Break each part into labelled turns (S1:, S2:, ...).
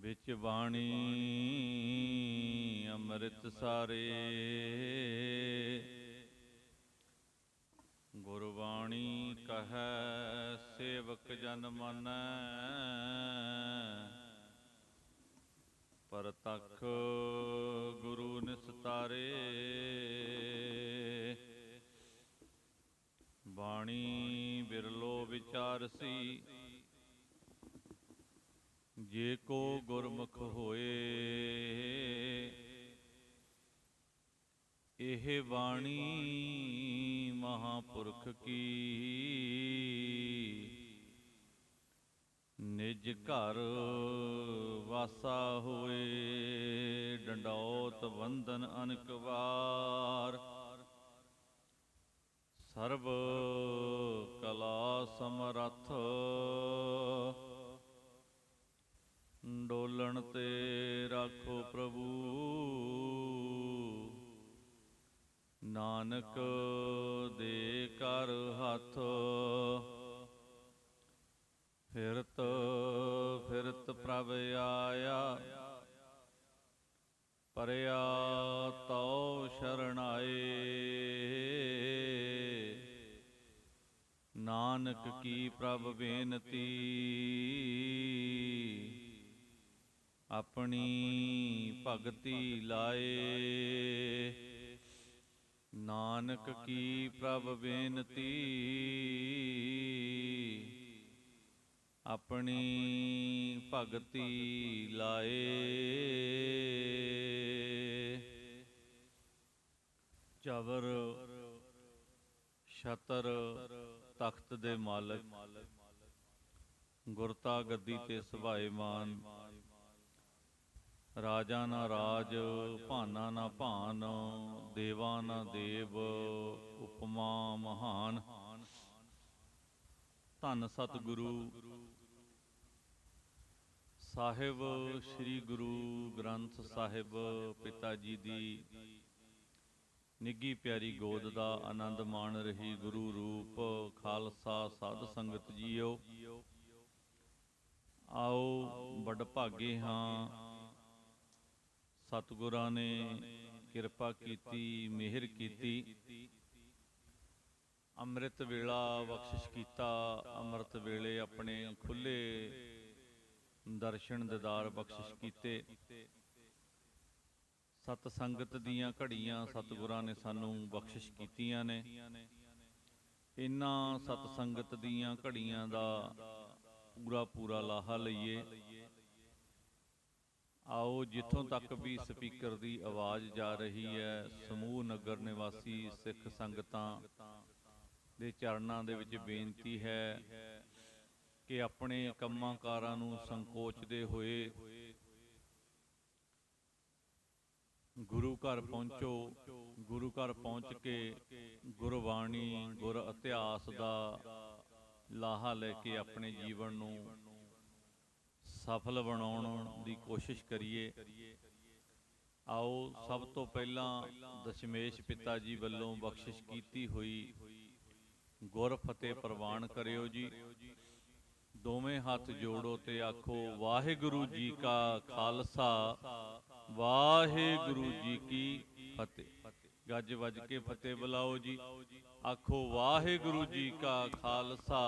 S1: ਵਿੱਚ ਬਾਣੀ ਅੰਮ੍ਰਿਤ ਸਾਰੇ। ਗੁਰਬਾਣੀ ਕਹੈ, ਸੇਵਕ ਜਨ ਮਾਨੈ। ਪਰਤਖ ਗੁਰੂ ਨਿਸਤਾਰੇ। ਬਾਣੀ ਬਿਰਲੋ ਵਿਚਾਰਸੀ ਜੇ ਕੋ ਗੁਰਮੁਖ ਹੋਏ, ਇਹ ਬਾਣੀ ਮਹਾਪੁਰਖ ਕੀ? ਨਿਜ ਘਰ ਵਾਸਾ ਹੋਏ, ਡੰਡੌਤ ਬੰਧਨ ਅਨਕਵਾਰ ਸਰਬ ਕਲਾ ਸਮਰਥ ਡੋਲਣ ਤੇ ਰਾਖੋ ਪ੍ਰਭੂ। ਨਾਨਕ ਦੇ ਕਰ ਹੱਥ ਫਿਰਤ ਫਿਰਤ ਪ੍ਰਭ ਆਇਆ। ਪਰਿਆ ਤਉ ਸ਼ਰਣਾਏ। ਨਾਨਕ ਕੀ ਪ੍ਰਭ ਬੇਨਤੀ। ਆਪਣੀ ਭਗਤੀ ਲਾਏ। ਨਾਨਕ ਕੀ ਪ੍ਰਭ ਬੇਨਤੀ। ਆਪਣੀ ਭਗਤੀ ਲਾਏ। ਚਵਰ ਛਤਰ ਤਖਤ ਦੇ ਮਾਲਕ। ਗੁਰਤਾ ਗੱਦੀ ਤੇ ਸੁਭਾਏਮਾਨ ਰਾਜਾ ਨਾ ਰਾਜ, ਭਾਨਾ ਨਾ ਭਾਨ, ਦੇਵਾ ਨਾ ਦੇਵ, ਉਪਮਾ ਮਹਾਨ। ਧੰਨ ਸਤਿਗੁਰੂ, ਸਾਹਿਬ ਸ੍ਰੀ ਗੁਰੂ ਗ੍ਰੰਥ ਸਾਹਿਬ ਪਿਤਾ ਜੀ ਦੀ ਨਿੱਗੀ ਪਿਆਰੀ ਗੋਦ ਦਾ ਆਨੰਦ ਮਾਣ ਰਹੀ ਗੁਰੂ ਰੂਪ ਖਾਲਸਾ ਸਾਧ ਸੰਗਤ ਜੀਓ। ਆਓ ਵਡ ਭਾਗੇ ਹਾਂ। ਸਤਿਗੁਰਾਂ ਨੇ ਕਿਰਪਾ ਕੀਤੀ, ਮਿਹਰ ਕੀਤੀ। ਅੰਮ੍ਰਿਤ ਵੇਲਾ ਬਖਸ਼ਿਸ਼ ਕੀਤਾ। ਅੰਮ੍ਰਿਤ ਵੇਲੇ ਆਪਣੇ ਖੁੱਲੇ ਦਰਸ਼ਨ ਦਿਦਾਰ ਬਖਸ਼ਿਸ਼ ਕੀਤੇ। ਸਤ ਸੰਗਤ ਦੀਆਂ ਘੜੀਆਂ ਸਤਿਗੁਰਾਂ ਨੇ ਸਾਨੂੰ ਬਖਸ਼ਿਸ਼ ਕੀਤੀਆਂ ਨੇ। ਇਨ੍ਹਾਂ ਸਤ ਸੰਗਤ ਦੀਆਂ ਘੜੀਆਂ ਦਾ ਪੂਰਾ ਪੂਰਾ ਲਾਹਾ ਲਈਏ। ਆਓ ਜਿੱਥੋਂ ਤੱਕ ਵੀ ਸਪੀਕਰ ਦੀ ਆਵਾਜ਼ ਜਾ ਰਹੀ ਹੈ ਸਮੂਹ ਨਗਰ ਨਿਵਾਸੀ ਸਿੱਖ ਸੰਗਤਾਂ ਦੇ ਚਰਨਾਂ ਦੇ ਵਿੱਚ ਬੇਨਤੀ ਹੈ ਕਿ ਆਪਣੇ ਕੰਮਾਂ ਕਾਰਾਂ ਨੂੰ ਸੰਕੋਚਦੇ ਹੋਏ ਗੁਰੂ ਘਰ ਪਹੁੰਚੋ ਗੁਰੂ ਘਰ ਪਹੁੰਚ ਕੇ ਗੁਰਬਾਣੀ ਗੁਰ ਇਤਿਹਾਸ ਦਾ ਲਾਹਾ ਲੈ ਕੇ ਆਪਣੇ ਜੀਵਨ ਨੂੰ ਸਫਲ ਬਣਾਉਣ ਦੀ ਕੋਸ਼ਿਸ਼ ਕਰੀਏ। ਆਓ ਸਭ ਤੋਂ ਪਹਿਲਾਂ ਦਸ਼ਮੇਸ਼ ਪਿਤਾ ਜੀ ਵੱਲੋਂ ਬਖਸ਼ਿਸ਼ ਕੀਤੀ ਹੋਈ ਗੁਰ ਫਤਿਹ ਪ੍ਰਵਾਨ ਕਰਿਓ ਜੀ। ਦੋਵੇਂ ਹੱਥ ਜੋੜੋ ਤੇ ਆਖੋ, ਵਾਹਿਗੁਰੂ ਜੀ ਕਾ ਖਾਲਸਾ, ਵਾਹਿਗੁਰੂ ਜੀ ਕੀ ਫਤਿਹ। ਗੱਜ ਵੱਜ ਕੇ ਫਤਿਹ ਬੁਲਾਓ ਜੀ। ਆਖੋ, ਵਾਹਿਗੁਰੂ ਜੀ ਕਾ ਖਾਲਸਾ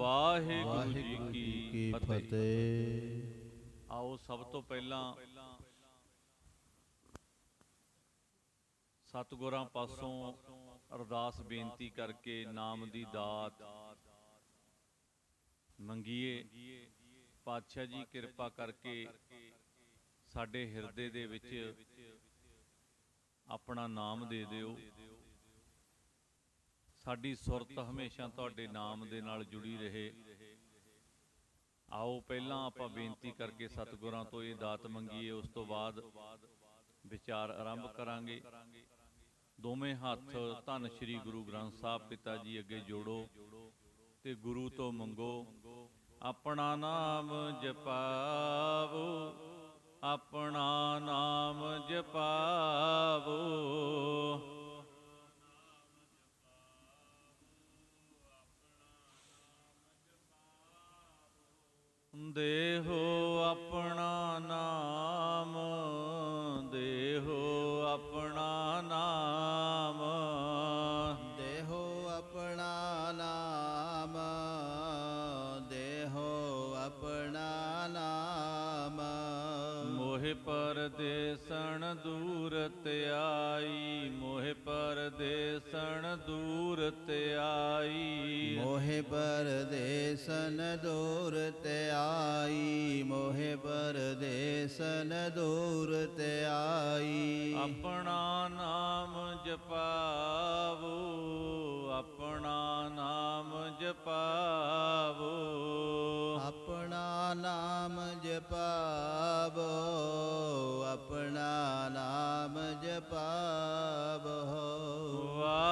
S1: ਵਾਹਿਗੁਰੂ ਜੀ ਕੀ ਫਤਿਹ। ਆਓ ਸਭ ਤੋਂ ਪਹਿਲਾਂ ਸਤਿਗੁਰਾਂ ਪਾਸੋਂ ਅਰਦਾਸ ਬੇਨਤੀ ਕਰਕੇ ਨਾਮ ਦੀ ਦਾਤ ਮੰਗੀਏ। ਪਾਤਸ਼ਾਹ ਜੀ ਕਿਰਪਾ ਕਰਕੇ ਸਾਡੇ ਹਿਰਦੇ ਦੇ ਵਿੱਚ ਆਪਣਾ ਨਾਮ ਦੇ ਦਿਓ। ਸਾਡੀ ਸੁਰਤ ਹਮੇਸ਼ਾ ਤੁਹਾਡੇ ਨਾਮ ਦੇ ਨਾਲ ਜੁੜੀ ਰਹੇ। ਆਓ, ਪਹਿਲਾਂ ਆਪਾਂ ਬੇਨਤੀ ਕਰਕੇ ਸਤਿਗੁਰਾਂ ਤੋਂ ਇਹ ਦਾਤ ਮੰਗੀਏ, ਉਸ ਤੋਂ ਬਾਅਦ ਵਿਚਾਰ ਆਰੰਭ ਕਰਾਂਗੇ। ਦੋਵੇਂ ਹੱਥ ਧੰਨ ਸ਼੍ਰੀ ਗੁਰੂ ਗ੍ਰੰਥ ਸਾਹਿਬ ਪਿਤਾ ਜੀ ਅੱਗੇ ਜੋੜੋ ਤੇ ਗੁਰੂ ਤੋਂ ਮੰਗੋ, ਆਪਣਾ ਨਾਮ ਜਪਾ। ਪਰਦੇਸਣ ਦੂਰਤ ਆਈ। ਮੋਹਿ
S2: ਪਰਦੇਸਨ ਦੂਰ ਤੇ ਆਈ। ਮੋਹਿ ਪਰਦੇਸਨ ਦੂਰ ਤੇ ਆਈ।
S1: ਆਪਣਾ ਨਾਮ ਜਪਾਵੋ ਆਪਣਾ ਨਾਮ ਜਪਾਵੋ।
S2: ਆਪਣਾ ਨਾਮ ਜਪਾਵੋ।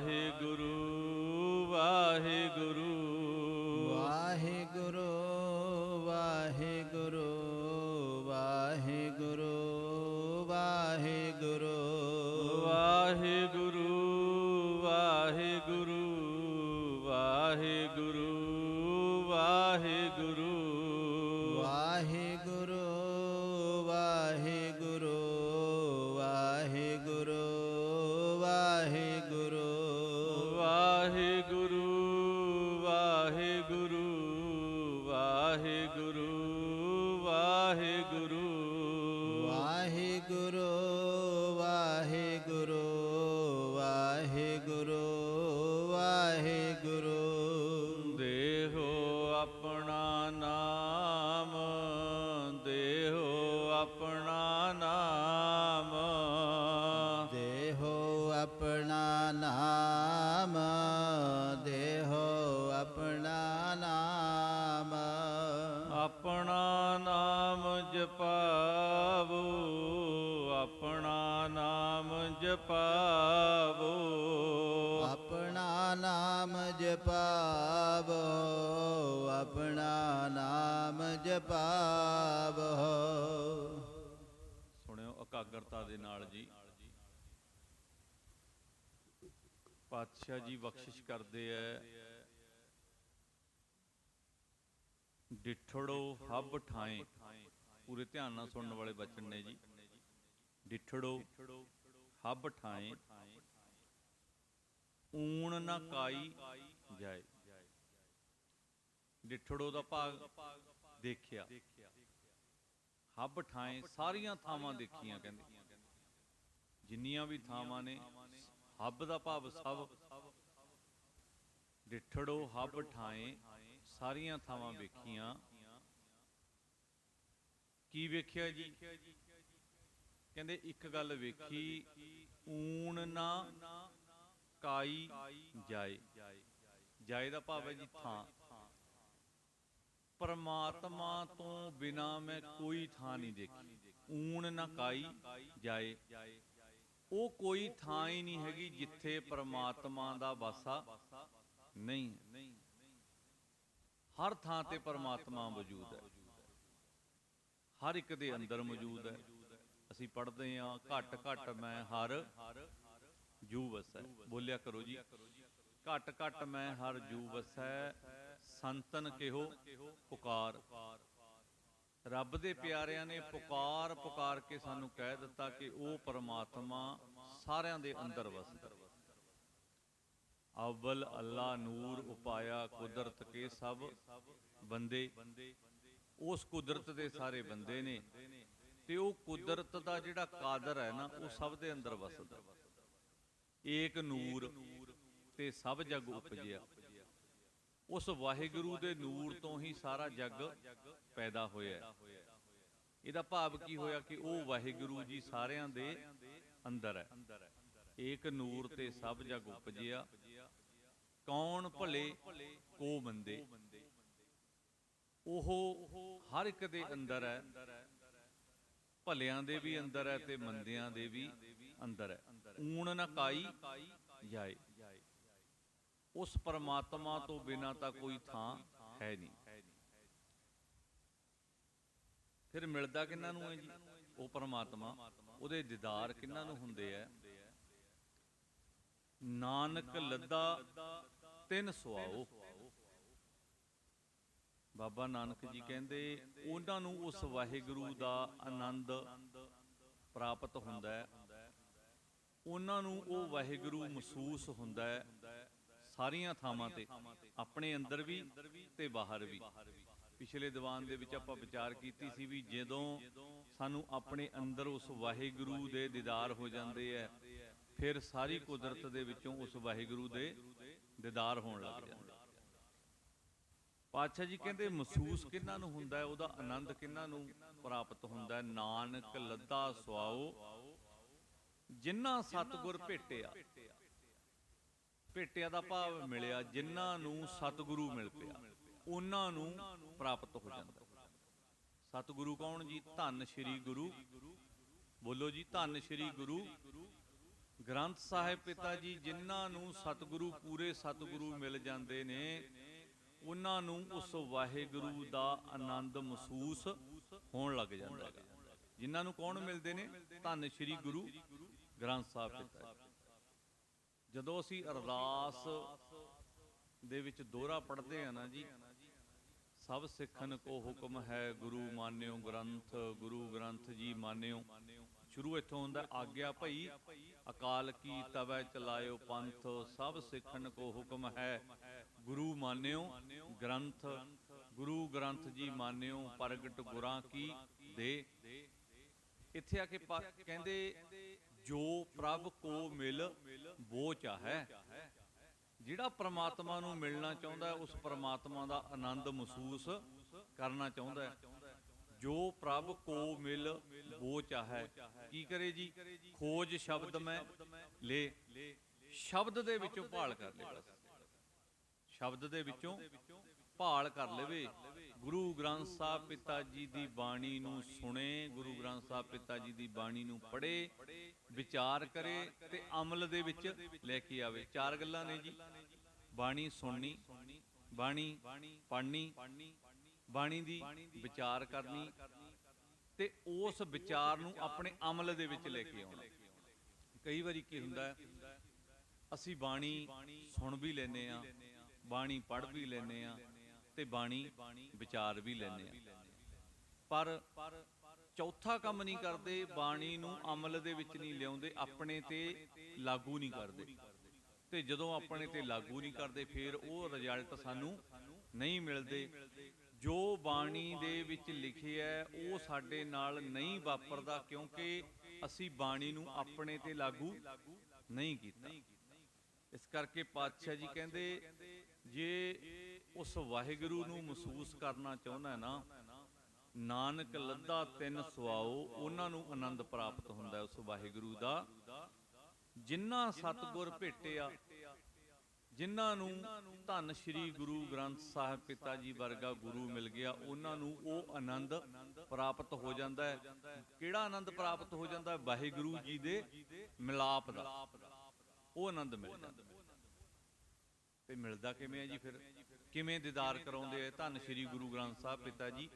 S2: ਵਾਹਿਗੁਰੂ ਵਾਹਿਗੁਰੂ। ਵਾਹਿਗੁਰੂ ਵਾਹਿਗੁਰੂ
S1: ਨਾਮ ਜਪਾਵੋ। ਆਪਣਾ ਨਾਮ ਜਪਾਵੋ
S2: ਆਪਣਾ ਨਾਮ ਜਪਾਵੋ।
S1: ਸੁਣਿਓ ਇਕਾਗਰਤਾ ਦੇ ਨਾਲ ਜੀ। ਪਾਤਸ਼ਾਹ ਜੀ ਬਖਸ਼ਿਸ਼ ਕਰਦੇ ਐ। ਡਿਠੜੋ ਹੱਬ ਠਾਏ। ਪੂਰੇ ਧਿਆਨ ਨਾਲ ਸੁਣਨ ਵਾਲੇ ਬਚਨ ਨੇ ਜੀ। ਡਿਠੜੋ, ਹੱਬ ਠਾਏ, ਊਣ ਨਾ ਕਾਈ ਜਾਏ। ਡਿਠੜੋ ਦਾ ਭਾਗ ਦੇਖਿਆ। ਹੱਬ ਠਾਏ ਸਾਰੀਆਂ ਥਾਵਾਂ ਦੇਖੀਆਂ ਕਹਿੰਦੇ। ਜਿੰਨੀਆਂ ਵੀ ਥਾਵਾਂ ਨੇ, ਹੱਬ ਦਾ ਭਾਵ ਸਭ। ਡਿਠੜੋ, ਹੱਬ ਠਾਏ ਸਾਰੀਆਂ ਥਾਵਾਂ ਵੇਖੀਆਂ। ਕੀ ਵੇਖਿਆ ਜੀ? ਕਹਿੰਦੇ ਇੱਕ ਗੱਲ ਵੇਖੀ, ਊਣ ਨਾ ਕਾਈ ਜਾਏ। ਜਾਏ ਦਾ ਭਾਵ ਹੈ ਜੀ ਥਾਂ। ਪਰਮਾਤਮਾ ਤੋਂ ਬਿਨਾ ਮੈਂ ਕੋਈ ਥਾਂ ਨਹੀਂ ਦੇਖੀ। ਊਣ ਨਾ ਕਾਈ ਜਾਏ। ਉਹ ਕੋਈ ਥਾਂ ਹੀ ਨਹੀਂ ਹੈਗੀ ਜਿੱਥੇ ਪਰਮਾਤਮਾ ਦਾ ਵਾਸਾ ਨਹੀਂ ਹਰ ਥਾਂ ਤੇ ਪਰਮਾਤਮਾ ਮੌਜੂਦ ਹੈ। ਹਰ ਇੱਕ ਦੇ ਅੰਦਰ ਮੌਜੂਦ ਹੈ। ਅਸੀਂ ਪੜ੍ਹਦੇ ਹਾਂ, ਘਟ ਘਟ ਮੈਂ ਹਰ ਜੂ ਵਸੈ ਬੋਲਿਆ ਕਰੋ ਜੀ। ਘਟ ਘਟ ਮੈਂ ਹਰ ਜੂ ਵਸੈ ਸੰਤਨ ਕਿਹੋ? ਪੁਕਾਰ। ਰੱਬ ਦੇ ਪਿਆਰਿਆਂ ਨੇ ਪੁਕਾਰ ਪੁਕਾਰ ਕੇ ਸਾਨੂੰ ਕਹਿ ਦਿੱਤਾ ਕਿ ਉਹ ਪਰਮਾਤਮਾ ਸਾਰਿਆਂ ਦੇ ਅੰਦਰ ਵਸਦਾ ਹੈ। ਅਵਲ ਅੱਲਾ ਨੂਰ ਉਪਾਇਆ ਕੁਦਰਤ ਕੇ ਸਭ ਬੰਦੇ। ਉਸ ਕੁਦਰਤ ਦੇ ਸਾਰੇ ਬੰਦੇ ਨੇ ਤੇ ਉਹ ਕੁਦਰਤ ਦਾ ਜਿਹੜਾ ਕਾਦਰ ਹੈ ਨਾ, ਉਹ ਸਭ ਦੇ ਅੰਦਰ ਵਸਦਾ ਹੈ। ਏਕ ਨੂਰ ਤੇ ਸਭ ਜਗ ਉਪਜਿਆ। ਉਸ ਵਾਹਿਗੁਰੂ ਦੇ ਨੂਰ ਤੋਂ ਹੀ ਸਾਰਾ ਜਗ ਪੈਦਾ ਹੋਇਆ ਇਹਦਾ ਭਾਵ ਕੀ ਹੋਇਆ ਕਿ ਉਹ ਵਾਹਿਗੁਰੂ ਜੀ ਸਾਰਿਆਂ ਦੇ ਅੰਦਰ ਹੈ। ਏਕ ਨੂਰ ਤੇ ਸਭ ਜਗ ਉਪਜਿਆ। ਕੌਣ ਭਲੇ, ਕੋ ਮੰਦੇ। ਉਹ ਹਰ ਇੱਕ ਦੇ ਅੰਦਰ ਹੈ। ਭਲਿਆਂ ਦੇ ਵੀ ਅੰਦਰ ਹੈ ਤੇ ਮੰਦਿਆਂ ਦੇ ਵੀ ਅੰਦਰ ਹੈ। ਊਣ ਨਾ ਕਾਈ ਜਾਏ। ਉਸ ਪਰਮਾਤਮਾ ਤੋਂ ਬਿਨਾ ਤਾਂ ਕੋਈ ਥਾਂ ਹੈ ਨਹੀਂ। ਫਿਰ ਮਿਲਦਾ ਕਿੰਨਾਂ ਨੂੰ ਹੈ ਜੀ? ਉਹ ਪਰਮਾਤਮਾ। ਉਹਦੇ ਦੀਦਾਰ ਕਿੰਨਾਂ ਨੂੰ ਹੁੰਦੇ ਆ ਨਾਨਕ ਲੱਦਾ ਤਿੰਨ ਸੁਆਓ। ਬਾਬਾ ਨਾਨਕ ਜੀ ਕਹਿੰਦੇ, ਉਹਨਾਂ ਨੂੰ ਉਸ ਵਾਹਿਗੁਰੂ ਦਾ ਆਨੰਦ ਪ੍ਰਾਪਤ ਹੁੰਦਾ ਹੈ। ਉਹਨਾਂ ਨੂੰ ਉਹ ਵਾਹਿਗੁਰੂ ਮਹਿਸੂਸ ਹੁੰਦਾ ਹੈ ਸਾਰੀਆਂ ਥਾਵਾਂ ਤੇ, ਆਪਣੇ ਅੰਦਰ ਵੀ ਤੇ ਬਾਹਰ ਵੀ। ਪਿਛਲੇ ਦੀਵਾਨ ਦੇ ਵਿੱਚ ਆਪਾਂ ਵਿਚਾਰ ਕੀਤੀ ਸੀ ਵੀ ਜਦੋਂ ਸਾਨੂੰ ਆਪਣੇ ਅੰਦਰ ਉਸ ਵਾਹਿਗੁਰੂ ਦੇ ਦੀਦਾਰ ਹੋ ਜਾਂਦੇ ਐ ਫਿਰ ਸਾਰੀ ਕੁਦਰਤ ਦੇ ਵਿੱਚੋਂ ਉਸ ਵਾਹਿਗੁਰੂ ਦੇ ਦੀਦਾਰ ਹੋਣ ਲੱਗ ਜਾਂਦੇ। ਪਾਤਸ਼ਾਹ ਜੀ ਕਹਿੰਦੇ ਮਹਿਸੂਸ ਕਿੰਨਾਂ ਨੂੰ ਹੁੰਦਾ ਹੈ? ਉਹਦਾ ਆਨੰਦ ਕਿੰਨਾਂ ਨੂੰ ਪ੍ਰਾਪਤ ਹੁੰਦਾ ਹੈ? ਨਾਨਕ ਲੱਦਾ ਸੁਆਓ। ਜਿਨ੍ਹਾਂ ਸਤਗੁਰ ਭੇਟਿਆ। ਭੇਟਿਆ। ਦਾ ਭਾਵ ਮਿਲਿਆ ਜਿਨ੍ਹਾਂ ਨੂੰ ਸਤਿਗੁਰੂ ਮਿਲ ਪਿਆ। ਉਹਨਾਂ ਨੂੰ ਪ੍ਰਾਪਤ ਹੋ ਜਾਂਦਾ ਸਤਿਗੁਰੂ ਕੌਣ ਜੀ? ਧੰਨ ਸ਼੍ਰੀ ਗੁਰੂ। ਬੋਲੋ ਜੀ ਧੰਨ ਸ਼੍ਰੀ ਗੁਰੂ। ਗ੍ਰੰਥ ਸਾਹਿਬ ਪਿਤਾ ਜੀ ਜਿਨ੍ਹਾਂ ਨੂੰ ਸਤਿਗੁਰੂ ਪੂਰੇ ਸਤਿਗੁਰੂ ਮਿਲ ਜਾਂਦੇ ਨੇ। ਉਹਨਾਂ ਨੂੰ ਉਸ ਵਾਹਿਗੁਰੂ ਦਾ ਆਨੰਦ ਮਹਿਸੂਸ ਹੋਣ ਲੱਗ ਜਾਂਦਾ ਹੈ ਜਿਨ੍ਹਾਂ ਨੂੰ ਕੌਣ ਮਿਲਦੇ ਨੇ? ਧੰਨ ਸ਼੍ਰੀ ਗੁਰੂ ਗ੍ਰੰਥ ਸਾਹਿਬ ਪਿਤਾ ਜਦੋਂ ਅਸੀਂ ਅਰਦਾਸ ਦੇ ਵਿੱਚ ਦੋਹਰਾ ਪੜ੍ਹਦੇ ਆ ਨਾ ਜੀ, ਸਭ ਸਿੱਖਨ ਕੋ ਹੁਕਮ ਹੈ ਗੁਰੂ ਮਾਨਿਓ ਗ੍ਰੰਥ, ਗੁਰੂ ਗ੍ਰੰਥ ਜੀ ਮਾਨਿਓ। ਸ਼ੁਰੂ ਇੱਥੋਂ ਹੁੰਦਾ, ਆਗਿਆ ਭਈ, ਅਕਾਲ ਕੀ ਤਵੈ ਚਲਾਇਓ ਪੰਥ, ਸਭ ਸਿੱਖਨ ਕੋ ਹੁਕਮ ਹੈ ਗੁਰੂ ਮਾਨਿਓ, ਗ੍ਰੰਥ, ਗੁਰੂ ਗ੍ਰੰਥ ਜੀ ਮਾਨਿਓ, ਪ੍ਰਗਟ ਗੁਰਾਂ ਕੀ ਦੇ। ਇੱਥੇ ਆ ਕੇ ਕਹਿੰਦੇ, ਜੋ ਪ੍ਰਭ ਕੋ ਮਿਲ, ਬੋ ਚਾਹੈ। ਜਿਹੜਾ ਪ੍ਰਮਾਤਮਾ ਨੂੰ ਮਿਲਣਾ ਚਾਹੁੰਦਾ ਉਸ ਪ੍ਰਮਾਤਮਾ ਦਾ ਆਨੰਦ ਮਹਿਸੂਸ ਕਰਨਾ ਚਾਹੁੰਦਾ ਹੈ। ਜੋ ਪ੍ਰਭ ਕੋ ਮਿਲ, ਬੋ ਚਾਹੈ। ਕੀ ਕਰੇ ਜੀ? ਖੋਜ ਸ਼ਬਦ ਮੈਂ ਲੈ। ਸ਼ਬਦ ਦੇ ਵਿੱਚੋਂ ਭਾਲ ਕਰ ਲੈ ਬਸ। ਸ਼ਬਦ ਦੇ ਵਿੱਚੋਂ ਭਾਲ ਕਰ ਲਵੇ। ਗੁਰੂ ਗ੍ਰੰਥ ਸਾਹਿਬ ਪਿਤਾ ਜੀ ਦੀ ਬਾਣੀ ਨੂੰ ਸੁਣੇ, ਗੁਰੂ ਗ੍ਰੰਥ ਸਾਹਿਬ ਪਿਤਾ ਜੀ ਦੀ ਬਾਣੀ ਨੂੰ ਪੜ੍ਹੇ, ਵਿਚਾਰ ਕਰੇ ਤੇ ਅਮਲ ਦੇ ਵਿੱਚ ਲੈ ਕੇ ਆਵੇ। ਚਾਰ ਗੱਲਾਂ ਨੇ ਜੀ। ਬਾਣੀ ਸੁਣਨੀ, ਬਾਣੀ ਪੜ੍ਹਨੀ, ਬਾਣੀ ਦੀ ਵਿਚਾਰ ਕਰਨੀ ਤੇ ਉਸ ਵਿਚਾਰ ਨੂੰ ਆਪਣੇ ਅਮਲ ਦੇ ਵਿੱਚ ਲੈ ਕੇ ਆਉਣਾ। ਕਈ ਵਾਰੀ ਕੀ ਹੁੰਦਾ ਹੈ ਅਸੀਂ ਬਾਣੀ ਸੁਣ ਵੀ ਲੈਨੇ ਆ ਬਾਣੀ ਪੜ੍ਹ ਵੀ ਲੈਨੇ ਆ ਤੇ ਬਾਣੀ ਵਿਚਾਰ ਵੀ ਲੈਨੇ ਆ ਪਰ ਚੌਥਾ ਕੰਮ ਨਹੀਂ ਕਰਦੇ ਬਾਣੀ ਨੂੰ ਅਮਲ ਦੇ ਵਿੱਚ ਨਹੀਂ ਲਿਆਉਂਦੇ ਆਪਣੇ ਤੇ ਲਾਗੂ ਨਹੀਂ ਕਰਦੇ। ਤੇ ਜਦੋਂ ਆਪਣੇ ਤੇ ਲਾਗੂ ਨਹੀਂ ਕਰਦੇ ਫਿਰ ਉਹ ਰਿਜ਼ਲਟ ਸਾਨੂੰ ਨਹੀਂ ਮਿਲਦੇ। ਜੋ ਬਾਣੀ ਦੇ ਵਿੱਚ ਲਿਖਿਆ ਹੈ, ਉਹ ਸਾਡੇ ਨਾਲ ਨਹੀਂ ਵਾਪਰਦਾ ਕਿਉਂਕਿ ਅਸੀਂ ਬਾਣੀ ਨੂੰ ਆਪਣੇ ਤੇ ਲਾਗੂ ਨਹੀਂ ਕੀਤਾ। ਇਸ ਕਰਕੇ ਪਾਤਸ਼ਾਹ ਜੀ ਕਹਿੰਦੇ ਜੇ ਉਸ ਵਾਹਿਗੁਰੂ ਨੂੰ ਮਹਿਸੂਸ ਕਰਨਾ ਚਾਹੁੰਦਾ ਹੈ ਨਾ, ਨਾਨਕ ਲੱਦਾ ਤਿੰਨ ਸੁਆਓ, ਉਹਨਾਂ ਨੂੰ ਆਨੰਦ ਪ੍ਰਾਪਤ ਹੁੰਦਾ ਉਸ ਵਾਹਿਗੁਰੂ ਦਾ। ਜਿਨ੍ਹਾਂ ਸਤਗੁਰ ਭੇਟਿਆ ਜਿਨ੍ਹਾਂ ਨੂੰ ਧੰਨ ਸ਼੍ਰੀ ਗੁਰੂ ਗ੍ਰੰਥ ਸਾਹਿਬ ਪਿਤਾ ਜੀ ਵਰਗਾ ਗੁਰੂ ਮਿਲ ਗਿਆ, ਉਹਨਾਂ ਨੂੰ ਉਹ ਆਨੰਦ ਪ੍ਰਾਪਤ ਹੋ ਜਾਂਦਾ ਹੈ। ਕਿਹੜਾ ਆਨੰਦ ਪ੍ਰਾਪਤ ਹੋ ਜਾਂਦਾ? ਹੈ ਵਾਹਿਗੁਰੂ ਜੀ ਦੇ ਮਿਲਾਪ ਦਾ। ਉਹ ਆਨੰਦ ਮਿਲ ਜਾਂਦਾ। ਤੇ ਮਿਲਦਾ ਕਿਵੇਂ ਹੈ ਜੀ? ਫਿਰ ਕਿਵੇਂ ਦੀਦਾਰ ਕਰਾਉਂਦੇ ਆ? ਧੰਨ ਸ਼੍ਰੀ ਗੁਰੂ ਗ੍ਰੰਥ ਸਾਹਿਬ ਪਿਤਾ ਜੀ।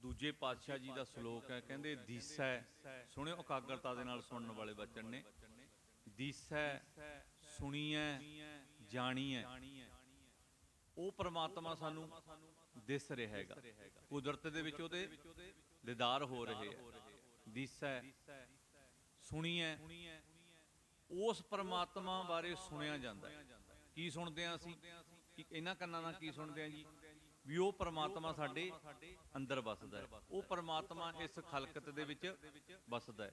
S1: ਦੂਜੇ ਪਾਤਸ਼ਾਹ ਜੀ ਦਾ ਸ਼ਲੋਕ ਹੈ, ਕਹਿੰਦੇ, ਦੀਸੈ। ਸੁਣਿਓ ਇਕਾਗਰਤਾ ਦੇ ਨਾਲ ਸੁਣਨ ਵਾਲੇ ਬਚਨ ਨੇ। ਦੀਸੈ, ਸੁਣੀਐ, ਜਾਣੀਐ। ਉਹ ਪ੍ਰਮਾਤਮਾ ਸਾਨੂੰ ਦਿਸ ਰਿਹਾ ਹੈਗਾ। ਕੁਦਰਤ ਦੇ ਵਿੱਚ ਉਹਦੇ ਦੀਦਾਰ ਹੋ ਰਹੇ ਆ। ਦੀਸੈ, ਸੁਣੀਐ ਉਸ ਪ੍ਰਮਾਤਮਾ ਬਾਰੇ ਸੁਣਿਆ ਜਾਂਦਾ ਹੈ। ਕੀ ਸੁਣਦੇ ਆ ਅਸੀਂ? ਕਿ ਇਹਨਾਂ ਕੰਨਾਂ ਨਾਲ ਕੀ ਸੁਣਦੇ ਆ ਜੀ? ਵੀ ਉਹ ਪ੍ਰਮਾਤਮਾ ਸਾਡੇ ਅੰਦਰ ਵੱਸਦਾ ਹੈ। ਉਹ ਪ੍ਰਮਾਤਮਾ ਇਸ ਖਲਕਤ ਦੇ ਵਿੱਚ ਵੱਸਦਾ ਹੈ।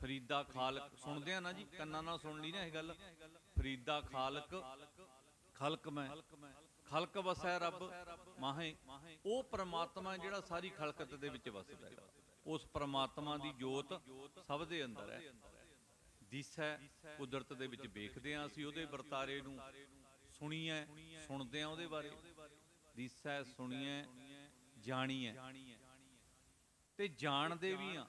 S1: ਫਰੀਦਾ ਖਾਲਕ, ਸੁਣਦੇ ਆ ਨਾ ਜੀ? ਕੰਨਾਂ ਨਾਲ ਸੁਣ ਲਈ ਨਾ ਇਹ ਗੱਲ? ਫਰੀਦਾ ਖਾਲਕ, ਖਲਕ ਮੈਂ। ਖਲਕ ਵਸੈ ਰੱਬ ਮਾਹੇ। ਉਹ ਪ੍ਰਮਾਤਮਾ ਜਿਹੜਾ ਸਾਰੀ ਖਲਕਤ ਦੇ ਵਿੱਚ ਵੱਸਦਾ ਹੈ। ਉਸ ਪ੍ਰਮਾਤਮਾ ਦੀ ਜੋਤ ਸਭ ਦੇ ਅੰਦਰ ਹੈ। ਦਿਸੈ, ਕੁਦਰਤ ਦੇ ਵਿੱਚ ਵੇਖਦੇ ਆ ਅਸੀਂ, ਉਹਦੇ ਵਰਤਾਰੇ ਨੂੰ ਸੁਣੀਐ, ਸੁਣਦੇ ਆ ਉਹਦੇ ਬਾਰੇ। ਦਿਸੈ, ਸੁਣੀਐ, ਜਾਣੀਐ। ਤੇ ਜਾਣਦੇ ਵੀ ਆ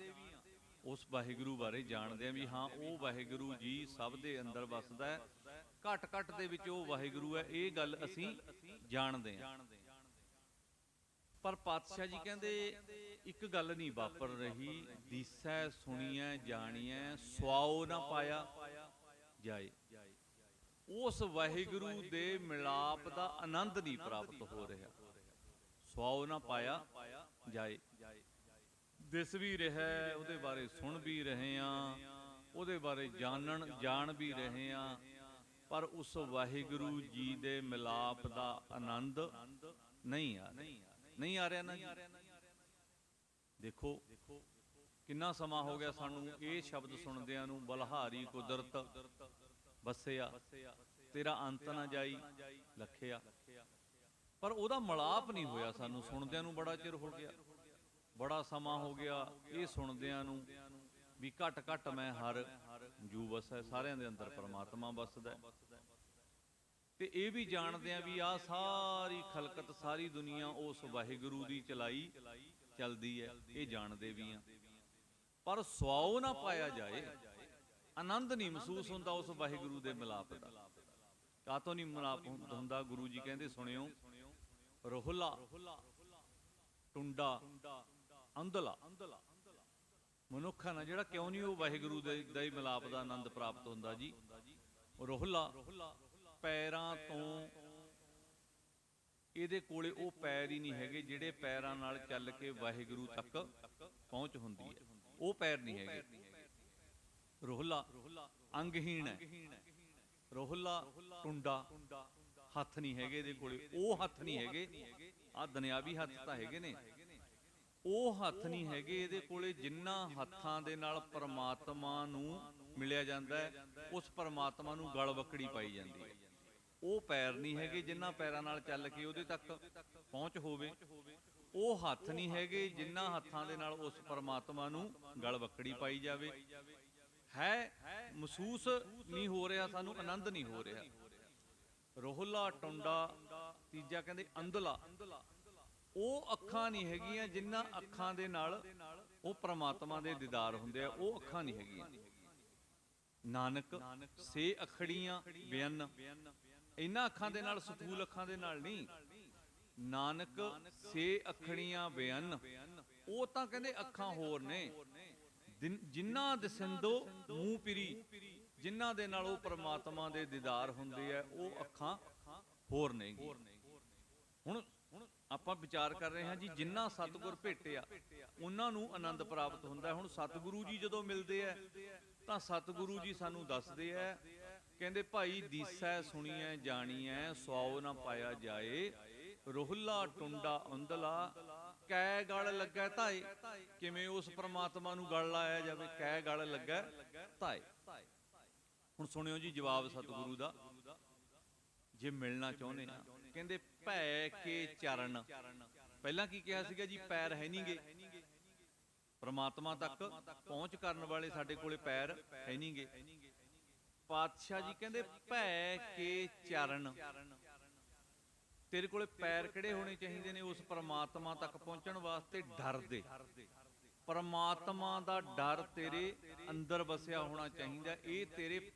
S1: ਉਸ ਵਾਹਿਗੁਰੂ ਬਾਰੇ ਜਾਣਦੇ ਆ ਵੀ ਹਾਂ, ਉਹ ਵਾਹਿਗੁਰੂ ਜੀ ਸਭ ਦੇ ਅੰਦਰ ਵਸਦਾ ਹੈ। ਘਟ ਘਟ ਦੇ ਵਿੱਚ ਉਹ ਵਾਹਿਗੁਰੂ ਹੈ, ਇਹ ਗੱਲ ਅਸੀਂ ਜਾਣਦੇ ਆ ਪਰ ਪਾਤਸ਼ਾਹ ਜੀ ਕਹਿੰਦੇ, ਇੱਕ ਗੱਲ ਨਹੀਂ ਵਾਪਰ ਰਹੀ, ਦੀਸੈ ਸੁਣੀਐ, ਜਾਣੀਐ ਸਵਾਉ ਨਾ ਪਾਇਆ ਜਾਏ। ਉਸ ਵਾਹਿਗੁਰੂ ਦੇ ਮਿਲਾਪ ਦਾ ਆਨੰਦ ਨਹੀਂ ਪ੍ਰਾਪਤ ਹੋ ਰਿਹਾ। ਸਵਾਉ ਨਾ ਪਾਇਆ ਜਾਏ। ਦਿਸ ਵੀ ਰਿਹਾ, ਉਹਦੇ ਬਾਰੇ ਸੁਣ ਵੀ ਰਹੇ ਆ ਉਹਦੇ ਬਾਰੇ ਜਾਣਨ, ਜਾਣ ਵੀ ਰਹੇ ਆ ਪਰ ਉਸ ਵਾਹਿਗੁਰੂ ਜੀ ਦੇ ਮਿਲਾਪ ਦਾ ਆਨੰਦ ਨਹੀਂ ਆ ਰਿਹਾ। ਨਹੀਂ ਆ ਰਿਹਾ ਨਾ ਜੀ। ਦੇਖੋ, ਕਿੰਨਾ ਸਮਾਂ ਹੋ ਗਿਆ ਸਾਨੂੰ ਇਹ ਸ਼ਬਦ ਸੁਣਦਿਆਂ ਨੂੰ, ਬਲਹਾਰੀ ਕੁਦਰਤ ਵਸਿਆ ਤੇਰਾ ਅੰਤ ਨਾ ਜਾਈ, ਲਖਿਆ। ਪਰ ਉਹਦਾ ਮਲਾਪ ਨਹੀਂ ਹੋਇਆ ਸਾਨੂੰ, ਸੁਣਦਿਆਂ ਨੂੰ ਬੜਾ ਚਿਰ ਹੋ ਗਿਆ। ਬੜਾ ਸਮਾਂ ਹੋ ਗਿਆ ਇਹ ਸੁਣਦਿਆਂ ਨੂੰ ਵੀ ਘਟ ਘਟ ਮੈਂ ਹਰ ਜੂ ਵਸੈ ਸਾਰਿਆਂ ਦੇ ਅੰਦਰ ਪਰਮਾਤਮਾ ਵਸਦਾ ਹੈ। ਤੇ ਇਹ ਵੀ ਜਾਣਦੇ ਆ ਵੀ ਆ ਸਾਰੀ ਖਲਕਤ, ਸਾਰੀ ਦੁਨੀਆ ਉਸ ਵਾਹਿਗੁਰੂ ਦੀ ਚਲਾਈ ਚਲਦੀ ਹੈ। ਇਹ ਜਾਣਦੇ ਵੀ ਆ। ਪਰ ਸਵਾਉ ਨਾ ਪਾਇਆ ਜਾਏ, ਆਨੰਦ ਨਹੀਂ ਮਹਿਸੂਸ ਹੁੰਦਾ ਉਸ ਵਾਹਿਗੁਰੂ ਦੇ ਮਿਲਾਪ ਦਾ। ਕਾਤੋਂ ਨਹੀਂ ਮਿਲਾਪ ਹੁੰਦਾ? ਗੁਰੂ ਜੀ ਕਹਿੰਦੇ, ਸੁਣਿਓ, ਰੋਹਲਾ, ਟੁੰਡਾ, ਅੰਧਲਾ। ਮਨੁੱਖਾ ਨਾ, ਜਿਹੜਾ ਕਿਉਂ ਨਹੀਂ ਉਹ ਵਾਹਿਗੁਰੂ ਦੇ, ਦਾ ਮਿਲਾਪ ਦਾ ਆਨੰਦ ਪ੍ਰਾਪਤ ਹੁੰਦਾ ਜੀ? ਰੋਹਲਾ ਪੈਰਾਂ ਤੋਂ ਇਹਦੇ ਕੋਲੇ ਉਹ ਪੈਰ ਹੀ ਨਹੀਂ ਹੈਗੇ ਜਿਹੜੇ ਪੈਰਾਂ ਨਾਲ ਚੱਲ ਕੇ ਵਾਹਿਗੁਰੂ ਤੱਕ ਪਹੁੰਚ ਹੁੰਦੀ ਹੈ। ਉਹ ਪੈਰ ਨਹੀਂ ਹੈਗੇ। ਰੋਹਲਾ ਅੰਗਹੀਣ ਹੈ। ਰੋਹਲਾ ਟੁੰਡਾ ਹੱਥ ਨਹੀਂ ਹੈਗੇ ਇਹਦੇ ਕੋਲੇ। ਉਹ ਹੱਥ ਨਹੀਂ ਹੈਗੇ। ਆ ਦੁਨਿਆਵੀ ਹੱਥ ਤਾਂ ਹੈਗੇ ਨੇ। ਉਹ ਹੱਥ ਨਹੀਂ ਹੈਗੇ ਇਹਦੇ ਕੋਲੇ ਜਿਨ੍ਹਾਂ ਹੱਥਾਂ ਦੇ ਨਾਲ ਪਰਮਾਤਮਾ ਨੂੰ ਮਿਲਿਆ ਜਾਂਦਾ ਹੈ, ਉਸ ਪਰਮਾਤਮਾ ਨੂੰ ਗਲ ਬੱਕੜੀ ਪਾਈ ਜਾਂਦੀ ਹੈ। ਉਹ ਪੈਰ ਨਹੀਂ ਹੈਗੇ ਜਿਨ੍ਹਾਂ ਪੈਰਾਂ ਨਾਲ ਚੱਲ ਕੇ ਉਹਦੇ ਤੱਕ ਪਹੁੰਚ ਹੋਵੇ। ਉਹ ਹੱਥ ਨਹੀਂ ਹੈਗੇ ਜਿਨ੍ਹਾਂ ਹੱਥਾਂ ਦੇ ਨਾਲ ਉਸ ਪਰਮਾਤਮਾ ਨੂੰ ਗਲ ਬੱਕੜੀ ਪਾਈ ਜਾਵੇ। ਹੈ, ਮਹਿਸੂਸ ਨਹੀਂ ਹੋ ਰਿਹਾ, ਸਾਨੂੰ ਆਨੰਦ ਨਹੀਂ ਹੋ ਰਿਹਾ। ਰੋਹਲਾ, ਟੁੰਡਾ, ਤੀਜਾ ਕਹਿੰਦੇ ਅੰਧਲਾ। ਉਹ ਅੱਖਾਂ ਨਹੀਂ ਹੈਗੀਆਂ ਜਿਨ੍ਹਾਂ ਅੱਖਾਂ ਦੇ ਨਾਲ ਉਹ ਪ੍ਰਮਾਤਮਾ ਦੇ ਦੀਦਾਰ ਹੁੰਦੇ ਆ। ਉਹ ਅੱਖਾਂ ਨਹੀਂ ਹੈਗੀਆਂ। ਨਾਨਕ, ਸੇ ਅਖੜੀਆਂ, ਬਿਆਨ। ਇਹਨਾਂ ਅੱਖਾਂ ਦੇ ਨਾਲ ਸਤੂਲ ਅੱਖਾਂ ਦੇ ਨਾਲ ਨਹੀਂ। ਨਾਨਕ ਸੇ ਅਖੜੀਆਂ ਬਿਆਨ ਉਹ ਤਾਂ ਕਹਿੰਦੇ ਅੱਖਾਂ ਹੋਰ ਨੇ। ਜਿਨ੍ਹਾਂ ਦਸਿੰਦੋ ਮੂੰਹ ਪਿਰੀ, ਜਿਨ੍ਹਾਂ ਦੇ ਨਾਲ ਉਹ ਪ੍ਰਮਾਤਮਾ ਦੇ ਦੀਦਾਰ ਹੁੰਦੇ ਆ, ਉਹ ਅੱਖਾਂ ਹੋਰ ਨੇਗੀ ਹੁਣ ਆਪਾਂ ਵਿਚਾਰ ਕਰ ਰਹੇ ਹਾਂ ਜੀ ਜਿਨ੍ਹਾਂ ਸਤਿਗੁਰ ਭੇਟਿਆ, ਉਹਨਾਂ ਨੂੰ ਆਨੰਦ ਪ੍ਰਾਪਤ ਹੁੰਦਾ ਹੁਣ ਸਤਿਗੁਰੂ ਜੀ ਜਦੋਂ ਮਿਲਦੇ ਆ, ਤਾਂ ਸਤਿਗੁਰੂ ਜੀ ਸਾਨੂੰ ਦੱਸਦੇ ਆ ਕਹਿੰਦੇ, ਭਾਈ ਦੀਸੈ ਸੁਣੀਐ, ਜਾਣੀਐ, ਸਵਾਉ ਨਾ ਪਾਇਆ ਜਾਏ। ਰੋਹਲਾ ਟੁੰਡਾ ਅੰਦਲਾ ਕੈ ਗਲ ਲੱਗਾ ਧਾਏ। ਕਿਵੇਂ ਉਸ ਪ੍ਰਮਾਤਮਾ ਨੂੰ ਗਲ ਲਾਇਆ ਜਾਵੇ, ਕੈ ਗਲ ਲੱਗਾ ਧਾਏ। ਹੁਣ ਸੁਣਿਓ ਜੀ ਜਵਾਬ ਸਤਿਗੁਰੂ ਦਾ, ਜੇ ਮਿਲਣਾ ਚਾਹੁੰਦੇ ਆ ਕਹਿੰਦੇ, ਭੈ ਕੇ ਚਰਨ। ਪਹਿਲਾਂ ਕੀ ਕਿਹਾ ਸੀਗਾ ਜੀ? ਪੈਰ ਹੈ ਨਹੀਂਗੇ ਪ੍ਰਮਾਤਮਾ ਤੱਕ ਪਹੁੰਚ ਕਰਨ ਵਾਲੇ ਸਾਡੇ ਕੋਲੇ ਪੈਰ ਹੈ ਨਹੀਂਗੇ ਪਾਤਸ਼ਾਹ ਜੀ ਕਹਿੰਦੇ, ਭੈ ਕੇ ਚਰਨ। ਤੇਰੇ ਕੋਲੇ ਪੈਰ ਕਿਹੜੇ ਹੋਣੇ ਚਾਹੀਦੇ ਨੇ? ਉਸ ਪਰਮਾਤਮਾ ਤੱਕ ਪਹੁੰਚਣ ਵਾਸਤੇ ਡਰ ਦੇ। ਪਰਮਾਤਮਾ ਦਾ ਡਰ ਤੇਰੇ ਅੰਦਰ ਵਸਿਆ ਹੋਣਾ ਚਾਹੀਦਾ। ਇਹ ਤੇਰੇ